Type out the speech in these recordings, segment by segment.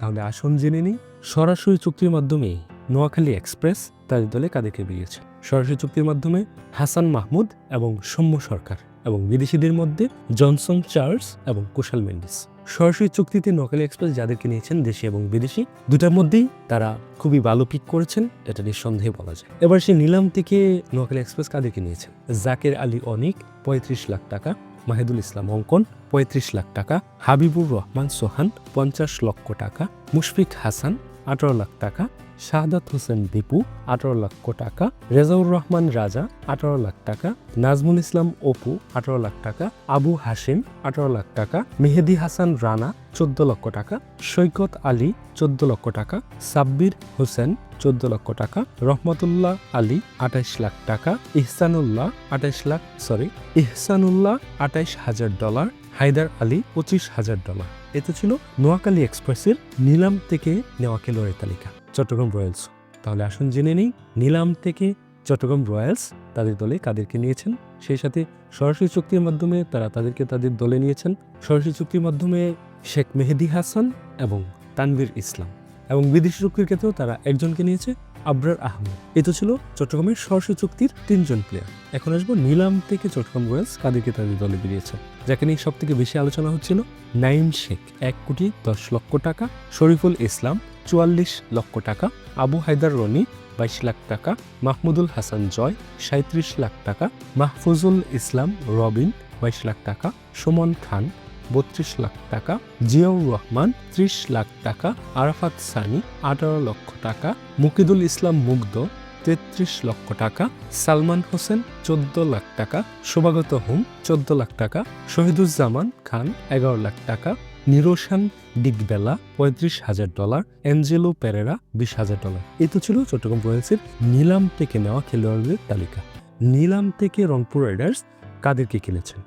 তাহলে আসুন জেনে নিই। সরাসরি চুক্তির মাধ্যমে নোয়াখালী এক্সপ্রেস তাদের দলে কাদেরকে বেরিয়েছে সরাসরি চুক্তির মাধ্যমে হাসান মাহমুদ এবং সৌম্য সরকার এবং বিদেশিদের মধ্যে জনসন চার্লস এবং কুশাল মেন্ডিস। সরাসরি চুক্তিতে নোয়াখালী এক্সপ্রেস যাদেরকে নিয়েছেন দেশি এবং বিদেশি, দুটার মধ্যেই তারা খুবই ভালো পিক করেছেন, এটা নিঃসন্দেহে বলা যায়। এবার সে নিলাম থেকে নোয়াখালী এক্সপ্রেস কাদেরকে নিয়েছেন জাকের আলী অনিক, পঁয়ত্রিশ লাখ টাকা। মাহিদুল ইসলাম অঙ্কন, পঁয়ত্রিশ লাখ টাকা। হাবিবুর রহমান সোহান, পঞ্চাশ লক্ষ টাকা। মুশফিক হাসান, আঠারো লাখ টাকা। শাহাদাত হোসেন দীপু, আঠারো লক্ষ টাকা, রেজাউর রহমান রাজা, আঠারো লাখ টাকা, নাজমুল ইসলাম অপু, আঠারো লাখ টাকা, আবু হাসিম আঠারো লাখ টাকা, মেহেদি হাসান রানা, চোদ্দ লক্ষ টাকা, সৈকত আলী, চোদ্দ লক্ষ টাকা, সাব্বির হোসেন, চোদ্দ লক্ষ টাকা, রহমতুল্লাহ আলী, আঠাইশ লাখ টাকা, ইহসানুল্লাহ, আঠাইশ লাখ সরি ইহসানুল্লাহ, আঠাইশ হাজার ডলার, হায়দার আলী, পঁচিশ হাজার ডলার। এতে ছিল নোয়াখালী এক্সপ্রেসের নিলাম থেকে নেওয়া খেলোয়াড়ের তালিকা। চট্টগ্রাম রয়্যালস। তাহলে আসুন জেনে নিই, নিলাম থেকে চট্টগ্রাম রয়্যালস তাদের দলে কাদেরকে নিয়েছেন? সেই সাথে সরাসরি চুক্তির মাধ্যমে তারা তাদেরকে তাদের দলে নিয়েছেন। সরাসরি চুক্তির মাধ্যমে শেখ মেহেদি হাসান এবং তানভীর ইসলাম এবং বিদেশি চুক্তির ক্ষেত্রেও তারা একজনকে নিয়েছে, আবরার আহমেদ। এ তো ছিল চট্টগ্রামের সরাসরি চুক্তির তিনজন প্লেয়ার এখন আসব নিলাম থেকে চট্টগ্রাম রয়্যালস কাদেরকে তাদের দলে বেরিয়েছে। যাকে নিয়ে সব থেকে বেশি আলোচনা হচ্ছিল নাইম শেখ, এক কোটি দশ লক্ষ টাকা, শরীফুল ইসলাম চুয়াল্লিশ লক্ষ টাকা, আবু হায়দার রনি বাইশ লাখ টাকা, মাহমুদুল হাসান জয় সাঁত্রিশ লাখ টাকা, মাহফুজুল ইসলাম রবিন বাইশ লাখ টাকা, সুমন খান বত্রিশ লাখ টাকা, জিয়াউর রহমান ত্রিশ লাখ টাকা, আরাফাত সানি আঠারো লক্ষ টাকা, মুকিদুল ইসলাম মুগ্ধ তেত্রিশ লক্ষ টাকা, সালমান হোসেন চোদ্দ লাখ টাকা, শোভাগত হোম চোদ্দ লাখ টাকা, শহীদুজ্জামান খান এগারো লাখ টাকা, নিরোশান ডিগবেলা পঁয়ত্রিশ হাজার ডলার অ্যাঞ্জেলো পেরেরা বিশ হাজার ডলার। এ তো ছিল চট্টগ্রাম রয়্যালসের নিলাম থেকে নেওয়া খেলোয়াড়দের তালিকা। নিলাম থেকে রংপুর রাইডার্স কাদেরকে কিনেছেন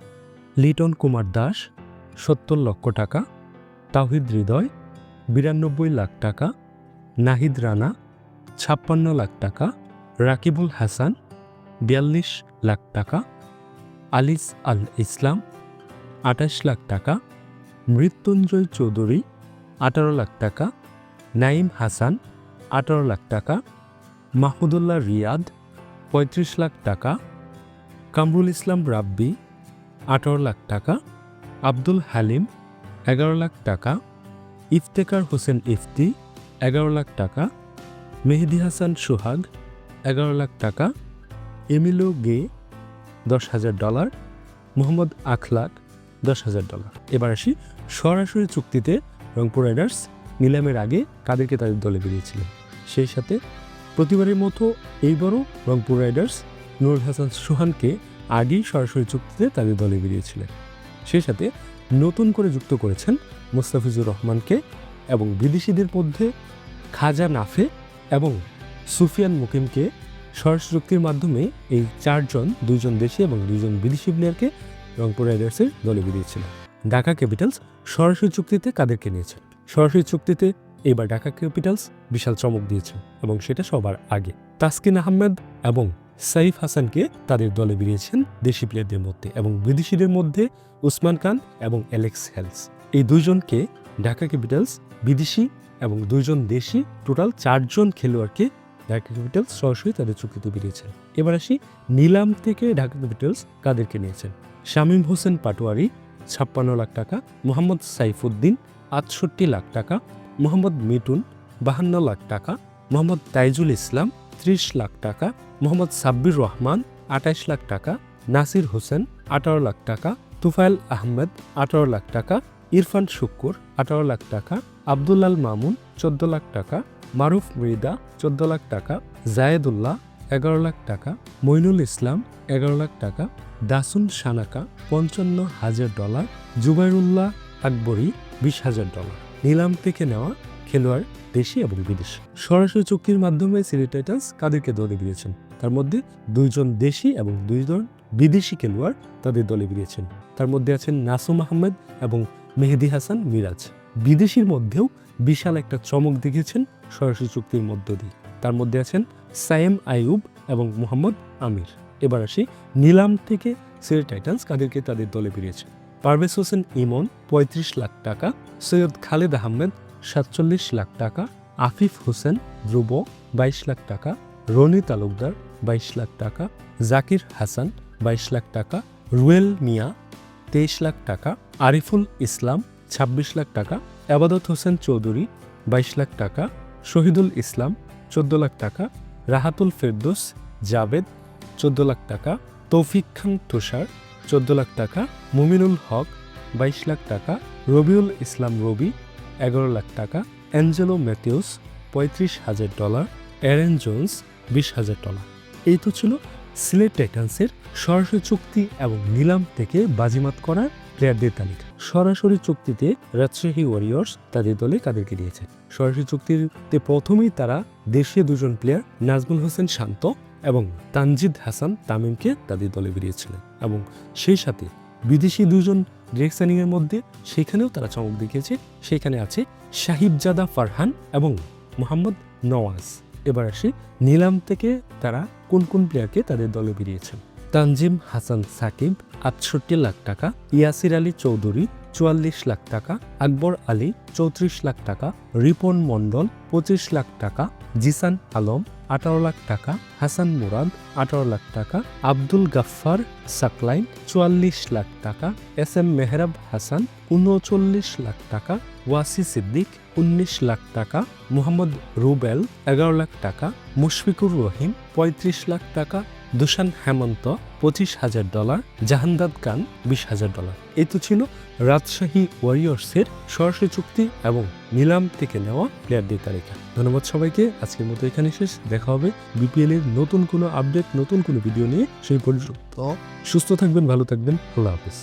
লিটন কুমার দাস, সত্তর লক্ষ টাকা তাহিদ হৃদয়, বিরানব্বই লাখ টাকা, নাহিদ রানা, ছাপ্পান্ন লাখ টাকা রাকিবুল হাসান, বিয়াল্লিশ লাখ টাকা, আলিস আল ইসলাম, আঠাশ লাখ টাকা, মৃত্যুঞ্জয় চৌধুরী, আঠারো লাখ টাকা নাইম হাসান, আঠারো লাখ টাকা, মাহমুদুল্লাহ রিয়াদ, পঁয়ত্রিশ লাখ টাকা, কামরুল ইসলাম রাব্বি, আঠারো লাখ টাকা, আব্দুল হালিম, এগারো লাখ টাকা ইফতেকার হোসেন ইফতি, এগারো লাখ টাকা, মেহেদি হাসান সোহাগ এগারো লাখ টাকা, এমিলো গে দশ হাজার ডলার, মোহাম্মদ আখলাক দশ হাজার ডলার। এবার আসি সরাসরি চুক্তিতে রংপুর রাইডার্স নিলামের আগে কাদেরকে তাদের দলে বেরিয়েছিলেন। সেই সাথে প্রতিবারের মতো এইবারও রংপুর রাইডার্স নুরুল হাসান সোহানকে আগেই সরাসরি চুক্তিতে তাদের দলে বেরিয়েছিলেন। সেই সাথে নতুন করে যুক্ত করেছেন মোস্তাফিজুর রহমানকে এবং বিদেশিদের মধ্যে খাজা নাফে এবং সুফিয়ান মুকিমকে সরাসরি চুক্তির মাধ্যমে এই চারজন দুইজন দেশি এবং দুইজন বিদেশি প্লেয়ারকে রংপুর রাইডার্সের দলে বেরিয়েছিল ঢাকা ক্যাপিটালস সরাসরি চুক্তিতে কাদেরকে নিয়েছে সরাসরি চুক্তিতে এবার ঢাকা ক্যাপিটালস বিশাল চমক দিয়েছে এবং সেটা সবার আগে। তাসকিন আহমেদ এবং সাইফ হাসানকে তাদের দলে বেরিয়েছেন দেশি প্লেয়ারদের মধ্যে এবং বিদেশিদের মধ্যে উসমান খান এবং অ্যালেক্স হেলস। এই দুইজনকে ঢাকা ক্যাপিটালস বিদেশি এবং দুইজন দেশি টোটাল চারজন খেলোয়াড়কে ঢাকা ক্যাপিটালস সরাসরি তাদের চুক্তিতে বেরিয়েছেন। এবার আসি নিলাম থেকে ঢাকা ক্যাপিটালস কাদেরকে নিয়েছেন? শামীম হোসেন পাটোয়ারি, ছাপ্পান্ন লাখ টাকা, মোহাম্মদ সাইফুদ্দিন, আটষট্টি লাখ টাকা, মোহাম্মদ মিটুন বাহান্ন লাখ টাকা, মোহাম্মদ তাইজুল ইসলাম, ত্রিশ লাখ টাকা, মোহাম্মদ সাব্বির রহমান আঠাইশ লাখ টাকা, নাসির হোসেন, আঠারো লাখ টাকা তুফাইল আহমেদ, আঠারো লাখ টাকা, ইরফান শুক্কুর, আঠারো লাখ টাকা, আবদুল্লাল মামুন, চোদ্দ লাখ টাকা মারুফ মৃদা, চোদ্দ লাখ টাকা, জায়েদুল্লাহ, এগারো লাখ টাকা, মইনুল ইসলাম, এগারো লাখ টাকা, দাসুন সানাকা, পঞ্চান্ন হাজার ডলার, জুবাইরুল্লাহ আকবরী, বিশ হাজার ডলার। নিলাম থেকে নেওয়া খেলোয়াড় দেশি এবং বিদেশি। সরাসরি চুক্তির মাধ্যমে সিলেট টাইটান্স কাদেরকে দলে বেরিয়েছেন তার মধ্যে দুইজন দেশি এবং দুইজন বিদেশি খেলোয়াড় তাদের দলে বেরিয়েছেন তার মধ্যে আছেন নাসুম আহমেদ এবং মেহেদি হাসান মিরাজ। বিদেশির মধ্যেও বিশাল একটা চমক দেখেছেন সরাসরি চুক্তির মধ্য দিয়ে। তার মধ্যে আছেন সায়েম আইয়ুব এবং মোহাম্মদ আমির। এবার আসি নিলাম থেকে সিলেট টাইটান্স কাদেরকে তাদের দলে বেরিয়েছে পারভেজ হোসেন ইমন পঁয়ত্রিশ লাখ টাকা, সৈয়দ খালেদ আহমেদ সাতচল্লিশ লাখ টাকা, আফিফ হোসেন ধ্রুব বাইশ লাখ টাকা, রনি তালুকদার বাইশ লাখ টাকা, জাকির হাসান বাইশ লাখ টাকা, রুয়েল মিয়া তেইশ লাখ টাকা, আরিফুল ইসলাম ছাব্বিশ লাখ টাকা আবাদত হোসেন চৌধুরী বাইশ লাখ টাকা, শহীদুল ইসলাম চোদ্দ লাখ টাকা, রাহাতুল ফেরদোস জাবেদ চোদ্দ লাখ টাকা, তৌফিক খান তুষার চোদ্দ লাখ টাকা, মুমিনুল হক বাইশ লাখ টাকা, রবিউল ইসলাম রবি এগারো লাখ টাকা, অ্যাঞ্জেলো ম্যাথিউস পঁয়ত্রিশ হাজার ডলার, অ্যারেন জোন্স বিশ হাজার ডলার। এই তো ছিল সিলেট টাইটান্সের সরাসরি চুক্তি এবং নিলাম থেকে বাজিমাত করার প্লেয়ারদের তালিকা। সরাসরি চুক্তিতে রাজশাহী ওয়ারিয়র্স তাদের দলে কাদেরকে দিয়েছে। সরাসরি চুক্তিতে প্রথমেই তারা দেশীয় দুজন প্লেয়ার নাজমুল হোসেন শান্ত এবং তানজিদ হাসান তামিমকে তাদের দলে বেরিয়েছিলেন এবং সেই সাথে বিদেশি দুজন ডিরেক্ট সাইনিংয়ের মধ্যে সেখানেও তারা চমক দেখিয়েছে। সেখানে আছে সাহিবজাদা ফারহান এবং মোহাম্মদ নওয়াজ। এবার আসি নিলাম থেকে তারা কোন কোন প্লেয়ারকে তাদের দলে বেরিয়েছেন তানজিম হাসান সাকিব আটষট্টি লাখ টাকা ইয়াসির আলী চৌধুরী চুয়াল্লিশ লাখ টাকা আকবর আলী চৌত্রিশ লাখ টাকা রিপন মণ্ডল পঁচিশ লাখ টাকা জিসান আলম আঠারো লাখ টাকা হাসান মুরাদ আঠারো লাখ টাকা আব্দুল গাফফার সাকলাইন চুয়াল্লিশ লাখ টাকা এস এম মেহরাব হাসান উনচল্লিশ লাখ টাকা ওয়াসি সিদ্দিক উনিশ লাখ টাকা মোহাম্মদ রুবেল এগারো লাখ টাকা মুশফিকুর রহিম পঁয়ত্রিশ লাখ টাকা দুশান হেমন্ত, পঁচিশ হাজার ডলার, জাহান্দাদ খান, বিশ হাজার ডলার। এ তো ছিল রাজশাহী ওয়ারিয়র্সের সরাসরি চুক্তি এবং নিলাম থেকে নেওয়া প্লেয়ারদের তালিকা। ধন্যবাদ সবাইকে, আজকের মতো এখানে শেষ। দেখা হবে বিপিএল এর নতুন কোনো আপডেট, নতুন কোনো ভিডিও নিয়ে। সেই পর্যন্ত সুস্থ থাকবেন, ভালো থাকবেন। আল্লাহ হাফিজ।